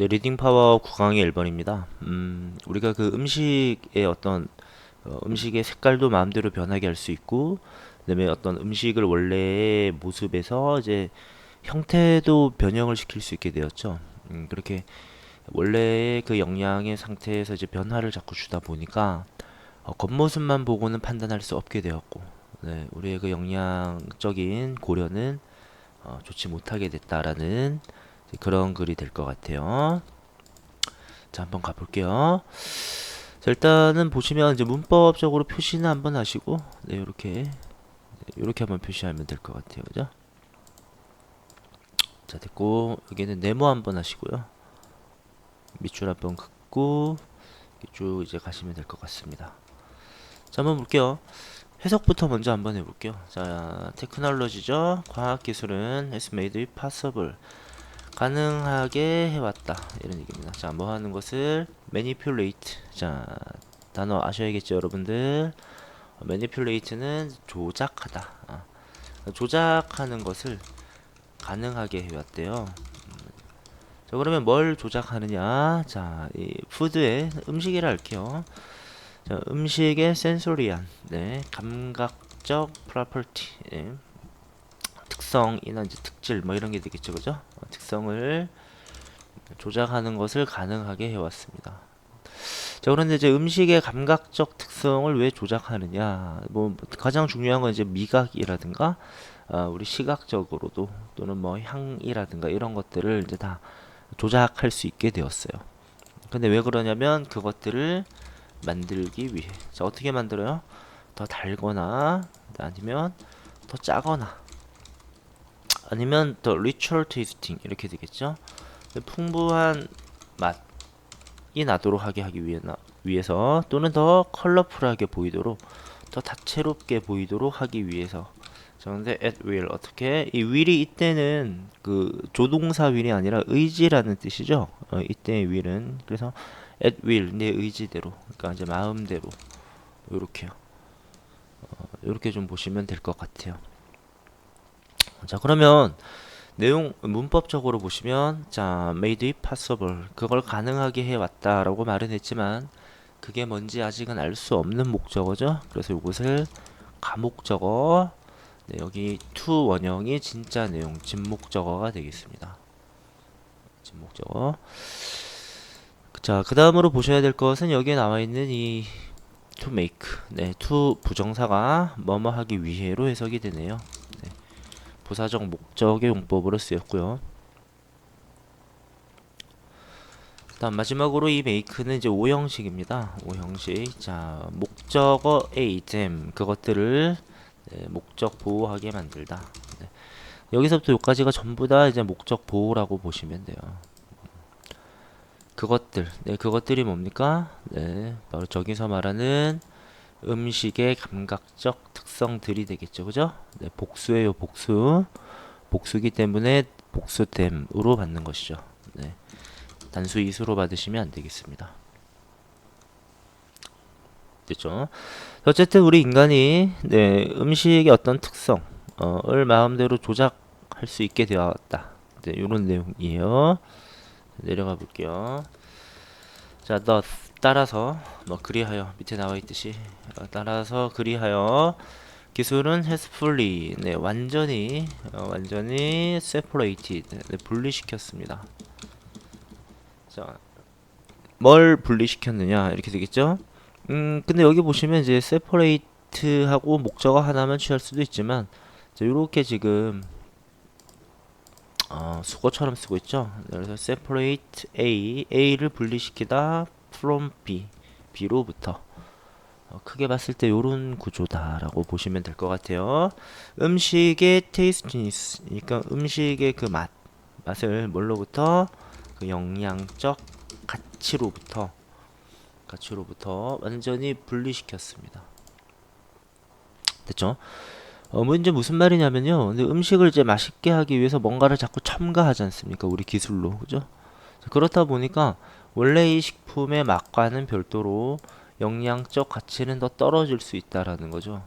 네, 리딩 파워 9강의 1번입니다. 음, 우리가 그 음식의 어떤 어, 음식의 색깔도 마음대로 변하게 할 수 있고, 그다음에 어떤 음식을 원래의 모습에서 이제 형태도 변형을 시킬 수 있게 되었죠. 음, 그렇게 원래의 그 영양의 상태에서 이제 변화를 자꾸 주다 보니까 어, 겉모습만 보고는 판단할 수 없게 되었고, 네, 우리의 그 영양적인 고려는 어, 좋지 못하게 됐다라는 그런 글이 될 것 같아요. 자, 한번 가볼게요. 자, 일단은 보시면 이제 문법적으로 표시는 한번 하시고, 네, 이렇게 이렇게 한번 표시하면 될 것 같아요, 그죠? 자, 됐고 여기는 네모 한번 하시고요. 밑줄 한번 긋고 쭉 이제 가시면 될 것 같습니다. 자, 한번 볼게요. 해석부터 먼저 한번 해볼게요. 자, 테크놀로지죠. 과학기술은 has made possible. 가능하게 해왔다. 이런 얘기입니다. 자, 뭐 하는 것을 manipulate. 자, 단어 아셔야겠죠, 여러분들. 어, manipulate는 조작하다. 아, 조작하는 것을 가능하게 해왔대요. 음. 자, 그러면 뭘 조작하느냐? 자, 이 푸드의 음식이라 할게요. 자, 음식의 센소리안, 네, 감각적 프로퍼티, 예. 특성이나 이제 특질 뭐 이런 게 되겠죠, 그죠? 어, 특성을 조작하는 것을 가능하게 해왔습니다. 자, 그런데 이제 음식의 감각적 특성을 왜 조작하느냐? 뭐 가장 중요한 건 이제 미각이라든가 아, 우리 시각적으로도 또는 뭐 향이라든가 이런 것들을 이제 다 조작할 수 있게 되었어요. 근데 왜 그러냐면 그것들을 만들기 위해. 자, 어떻게 만들어요? 더 달거나 아니면 더 짜거나 아니면 더 리처럴 테이스팅 이렇게 되겠죠. 풍부한 맛이 나도록 하게 하기 위해 위해서 또는 더 컬러풀하게 보이도록 더 다채롭게 보이도록 하기 위해서. 자 근데 at will 어떻게? 이 will이 이때는 그 조동사 will이 아니라 의지라는 뜻이죠? 어, 이때의 will은. 그래서 at will 내 의지대로. 그러니까 이제 마음대로. 요렇게요. 어, 요렇게 좀 보시면 될 것 같아요 자 그러면 내용 문법적으로 보시면 자 made it possible. 그걸 가능하게 해왔다라고 말은 했지만 그게 뭔지 아직은 알 수 없는 목적어죠. 그래서 이것을 가목적어. 네, 여기 to 원형이 진짜 내용 진목적어가 되겠습니다. 진목적어. 자 그 다음으로 보셔야 될 것은 여기에 나와 있는 이 to make. 네 to 부정사가 뭐뭐 하기 위해로 해석이 되네요. 네. 부사적 목적의 용법으로 쓰였고요. 다음 마지막으로 이 make는 이제 오형식입니다. 오형식. 자, 목적어 a, them 그것들을 네, 목적 보호하게 만들다. 네. 여기서부터 여기까지가 전부 다 이제 목적 보호라고 보시면 돼요. 그것들, 네, 그것들이 뭡니까? 네, 바로 저기서 말하는 음식의 감각적 특성들이 되겠죠. 그죠? 네, 복수예요, 복수. 복수기 때문에 복수됨으로 받는 것이죠. 네. 단수 이수로 받으시면 안 되겠습니다. 됐죠? 어쨌든 우리 인간이 네, 음식의 어떤 특성을 마음대로 조작할 수 있게 되었다. 네, 이런 내용이에요. 내려가 볼게요. 자, 너 따라서 뭐 그리하여 밑에 나와 있듯이 어, 따라서 그리하여 기술은 fully 네 완전히 어, 완전히 separated 네, 분리시켰습니다. 자, 뭘 분리시켰느냐 이렇게 되겠죠? 음, 근데 여기 보시면 이제 separate하고 목적어 하나만 취할 수도 있지만 자, 이렇게 지금 어, 수거처럼 쓰고 있죠. 그래서 separate A, A를 분리시키다 from B, B로부터 어, 크게 봤을 때 요런 구조다라고 보시면 될 것 같아요. 음식의 tastiness, 그러니까 음식의 그 맛, 맛을 뭘로부터 그 영양적 가치로부터 가치로부터 완전히 분리시켰습니다. 됐죠? 어, 뭐 이제 무슨 말이냐면요. 근데 음식을 이제 맛있게 하기 위해서 뭔가를 자꾸 첨가하지 않습니까? 우리 기술로. 그죠? 그렇다 보니까 원래 이 식품의 맛과는 별도로 영양적 가치는 더 떨어질 수 있다라는 거죠.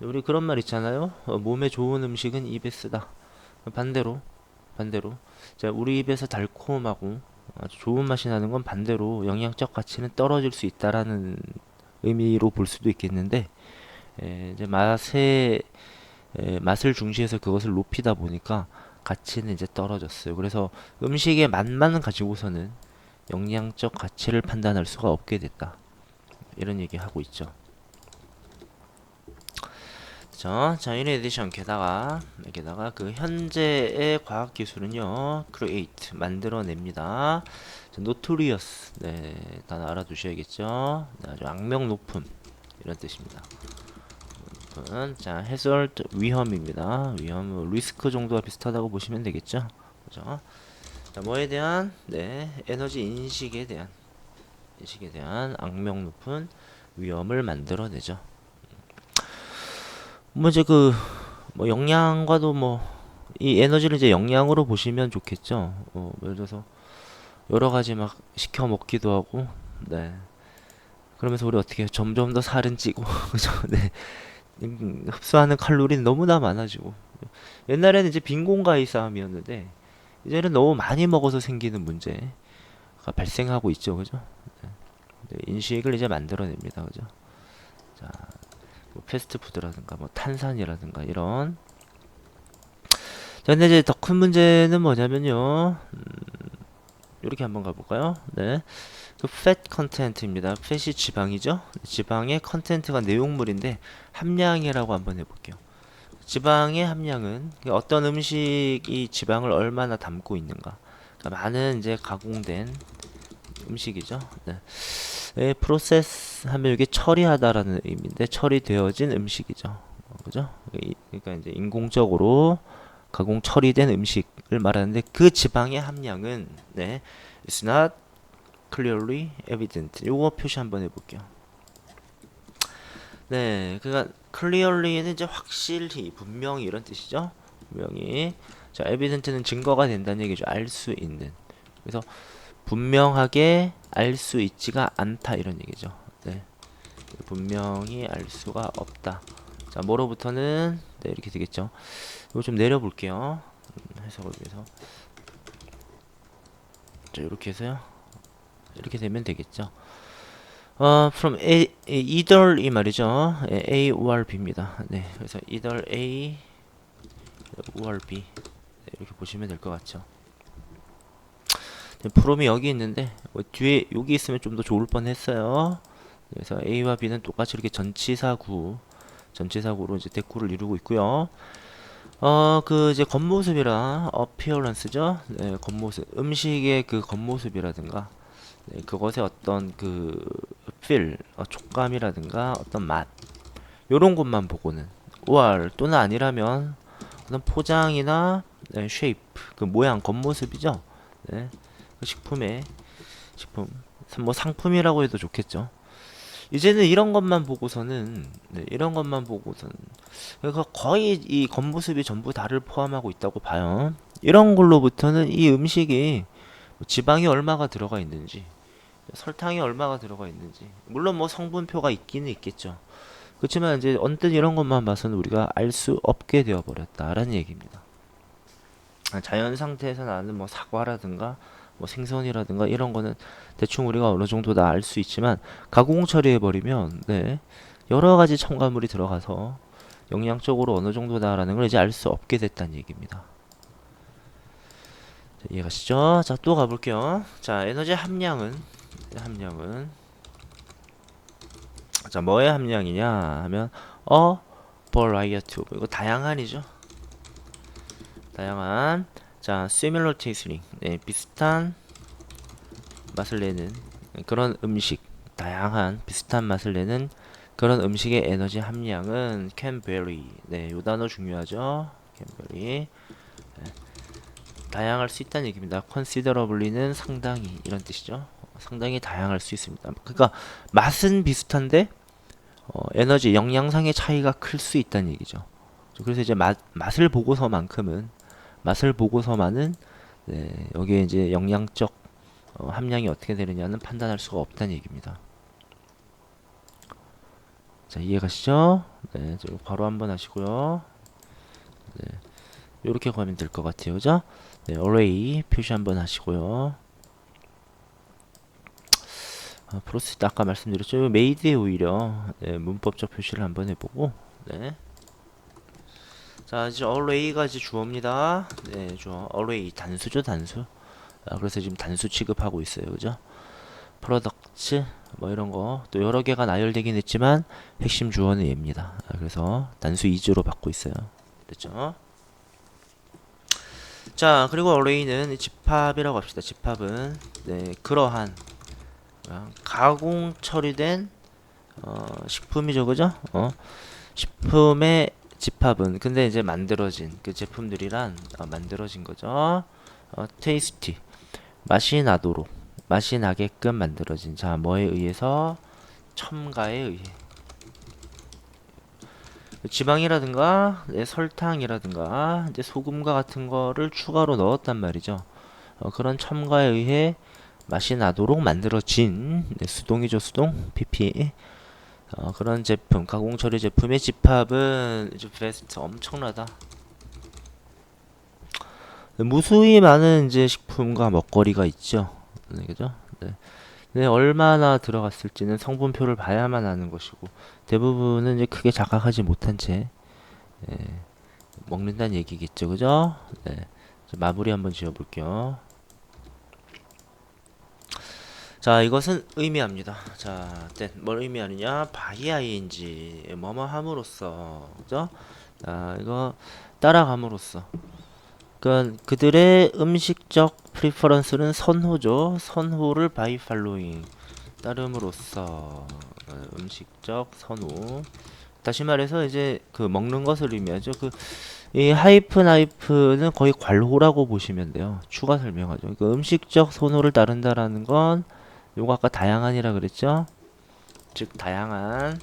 우리 그런 말 있잖아요. 어, 몸에 좋은 음식은 입에 쓰다. 반대로, 반대로 자, 우리 입에서 달콤하고 아주 좋은 맛이 나는 건 반대로 영양적 가치는 떨어질 수 있다라는 의미로 볼 수도 있겠는데 에, 이제 맛의 에, 맛을 중시해서 그것을 높이다 보니까 가치는 이제 떨어졌어요. 그래서 음식의 맛만 가지고서는 영양적 가치를 판단할 수가 없게 됐다. 이런 얘기 하고 있죠. 자, 자, 인 에디션 게다가 게다가 그 현재의 과학 기술은요, create 만들어냅니다. 자, notorious 네, 다 알아두셔야겠죠. 네, 아주 악명 높음 이런 뜻입니다. 높은. 자, hazard 위험입니다. 위험 리스크 정도와 비슷하다고 보시면 되겠죠. 그죠? 자, 뭐에 대한 네, 에너지 인식에 대한 인식에 대한 악명 높은 위험을 만들어내죠. 뭐 이제 그 뭐 영양과도 뭐 이 에너지를 이제 영양으로 보시면 좋겠죠. 어, 뭐 예를 들어서 여러 가지 막 시켜 먹기도 하고, 네. 그러면서 우리 어떻게? 점점 더 살은 찌고, 그죠? 네. 음, 흡수하는 칼로리는 너무나 많아지고. 옛날에는 이제 빈곤과의 싸움이었는데, 이제는 너무 많이 먹어서 생기는 문제가 발생하고 있죠, 그죠? 네. 네, 인식을 이제 만들어냅니다, 그죠? 자, 뭐 패스트푸드라든가 뭐 탄산이라든가 이런 자 근데 이제 더 큰 문제는 뭐냐면요 음, 이렇게 한번 가볼까요 네. 그 fat content입니다 fat이 지방이죠 지방의 content가 내용물인데 함량이라고 한번 해볼게요 지방의 함량은 그 어떤 음식이 지방을 얼마나 담고 있는가 그러니까 많은 이제 가공된 음식이죠 네. 예, 프로세스 하면 이게 처리하다라는 의미인데 처리되어진 음식이죠. 어, 그죠? 이- 그러니까 이제 인공적으로 가공 처리된 음식을 말하는데 그 지방의 함량은 네, it's not clearly evident. 요거 표시 한번 해볼게요. 네, 그러니까 clearly는 이제 확실히, 분명히 이런 뜻이죠. 분명히. 자, evident는 증거가 된다는 얘기죠. 알 수 있는. 그래서 분명하게 알 수 있지가 않다 이런 얘기죠. 네. 분명히 알 수가 없다. 자, 뭐로부터는 네, 이렇게 되겠죠. 이거 좀 내려 볼게요. 음, 해석을 위해서. 자, 이렇게 해서요. 이렇게 되면 되겠죠. 어, from A, either 이 말이죠. 예, A or B입니다. 네, 그래서 either A or B 네, 이렇게 보시면 될 것 같죠. 네, 프롬이 여기 있는데 뭐 뒤에 여기 있으면 좀 더 좋을 뻔 했어요. 그래서 A와 B는 똑같이 이렇게 전치사구, 전치사구로 이제 대꾸를 이루고 있고요. 어, 그 이제 겉모습이라 appearance죠. 네, 겉모습, 음식의 그 겉모습이라든가 네, 그것의 어떤 그 feel, 어, 촉감이라든가 어떤 맛 요런 것만 보고는 or 또는 아니라면 어떤 포장이나 네, shape, 그 모양, 겉모습이죠. 네. 그 식품의 식품 뭐 상품이라고 해도 좋겠죠. 이제는 이런 것만 보고서는 네, 이런 것만 보고서는 그러니까 거의 이 겉모습이 전부 다를 포함하고 있다고 봐요. 이런 걸로부터는 이 음식이 뭐 지방이 얼마가 들어가 있는지 설탕이 얼마가 들어가 있는지 물론 뭐 성분표가 있기는 있겠죠. 그렇지만 이제 언뜻 이런 것만 봐서는 우리가 알 수 없게 되어 버렸다라는 얘기입니다. 아, 자연 상태에서 나는 뭐 사과라든가 뭐 생선이라든가 이런 거는 대충 우리가 어느 정도 다 알 수 있지만 가공 처리해 버리면 네 여러 가지 첨가물이 들어가서 영양적으로 어느 정도다라는 걸 이제 알 수 없게 됐다는 얘기입니다. 자, 이해가시죠? 자, 또 가볼게요. 자, 에너지 함량은 함량은 자, 뭐의 함량이냐 하면 어 variety 이거 다양한이죠. 다양한 자, similar tasting. 네, 비슷한 맛을 내는 그런 음식, 다양한 비슷한 맛을 내는 그런 음식의 에너지 함량은 vary. 네, 요 단어 중요하죠. can. 네, 다양할 수 있다는 얘기입니다. considerably는 상당히 이런 뜻이죠. 상당히 다양할 수 있습니다. 그러니까 맛은 비슷한데 어, 에너지 영양상의 차이가 클 수 있다는 얘기죠. 그래서 이제 맛 맛을 보고서만큼은 맛을 보고서만은 네, 여기에 이제 영양적 어, 함량이 어떻게 되느냐는 판단할 수가 없다는 얘기입니다. 자, 이해가시죠? 네, 저 바로 한번 하시고요. 네. 이렇게 가면 될 것 같아요. 그죠? 네, array 표시 한번 하시고요. 아, 프로세스 아까 말씀드렸죠. 메이드에 오히려 네, 문법적 표시를 한번 해보고 네. 자 이제 array가 이제 주어입니다. 네, 주어 array 단수죠 단수. 아, 그래서 지금 단수 취급하고 있어요. 그죠? 프로덕트 뭐 이런 거 또 여러 개가 나열되긴 했지만 핵심 주어는 얘입니다. 아, 그래서 단수 이즈로 받고 있어요. 됐죠? 자 그리고 array는 집합이라고 합시다. 집합은 네 그러한 어, 가공 처리된 어, 식품이죠, 그죠? 어, 식품의 집합은 근데 이제 만들어진 그 제품들이란 어, 만들어진 거죠. 어, 테이스티. 맛이 나도록 맛이 나게끔 만들어진 자 뭐에 의해서? 첨가에 의해. 지방이라든가 네, 설탕이라든가 이제 소금과 같은 거를 추가로 넣었단 말이죠. 어, 그런 첨가에 의해 맛이 나도록 만들어진 네, 수동이죠 수동? PP 어, 그런 제품 가공 처리 제품의 집합은 이제 베스트 엄청나다. 네, 무수히 많은 이제 식품과 먹거리가 있죠. 네, 그죠? 네. 네, 얼마나 들어갔을지는 성분표를 봐야만 아는 것이고 대부분은 이제 크게 자각하지 못한 채 예, 먹는다는 얘기겠죠, 그죠? 네, 마무리 한번 지어볼게요. 자, 이것은 의미합니다. 자, then 뭘 의미하느냐? by ing 뭐뭐 함으로써, 그죠? 자, 이거 따라감으로써. 그러니까 그들의 음식적 프리퍼런스는 선호죠. 선호를 by following 따름으로써 어, 음식적 선호. 다시 말해서 이제 그 먹는 것을 의미하죠. 그 이 하이픈 하이프는 거의 괄호라고 보시면 돼요. 추가 설명하죠. 그 음식적 선호를 따른다라는 건 요거 아까 다양한이라 그랬죠? 즉 다양한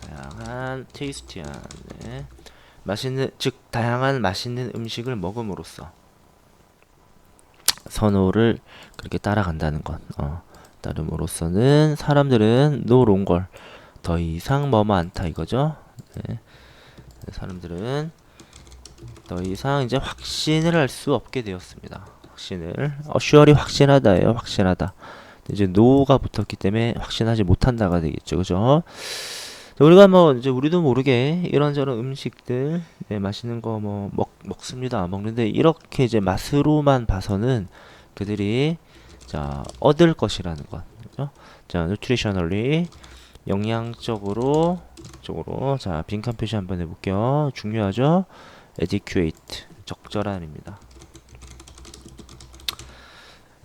다양한 테이스티한 네. 맛있는 즉 다양한 맛있는 음식을 먹음으로써 선호를 그렇게 따라간다는 것. 어, 따름으로써는 사람들은 노롱걸. 더 이상 뭐뭐 않다 이거죠? 네. 사람들은 더 이상 이제 확신을 할 수 없게 되었습니다. 확신을. 어슈얼이 확신하다예요. 확신하다 이제 노가 붙었기 때문에 확신하지 못한다가 되겠죠 그죠 자, 우리가 뭐 이제 우리도 모르게 이런저런 음식들 네, 맛있는 거 뭐 먹, 먹습니다. 먹는데 이렇게 이제 맛으로만 봐서는 그들이 자 얻을 것이라는 것. 그죠? 자, nutritionally 영양적으로 쪽으로 자 빈칸 표시 한번 해볼게요. 중요하죠? adequate 적절한입니다.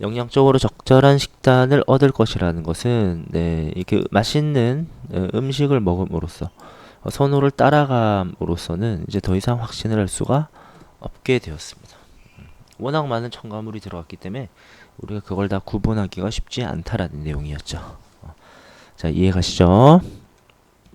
영양적으로 적절한 식단을 얻을 것이라는 것은 네, 이렇게 맛있는 어, 음식을 먹음으로써 어, 선호를 따라감으로써는 이제 더 이상 확신을 할 수가 없게 되었습니다. 음, 워낙 많은 첨가물이 들어갔기 때문에 우리가 그걸 다 구분하기가 쉽지 않다라는 내용이었죠. 어, 자, 이해 가시죠?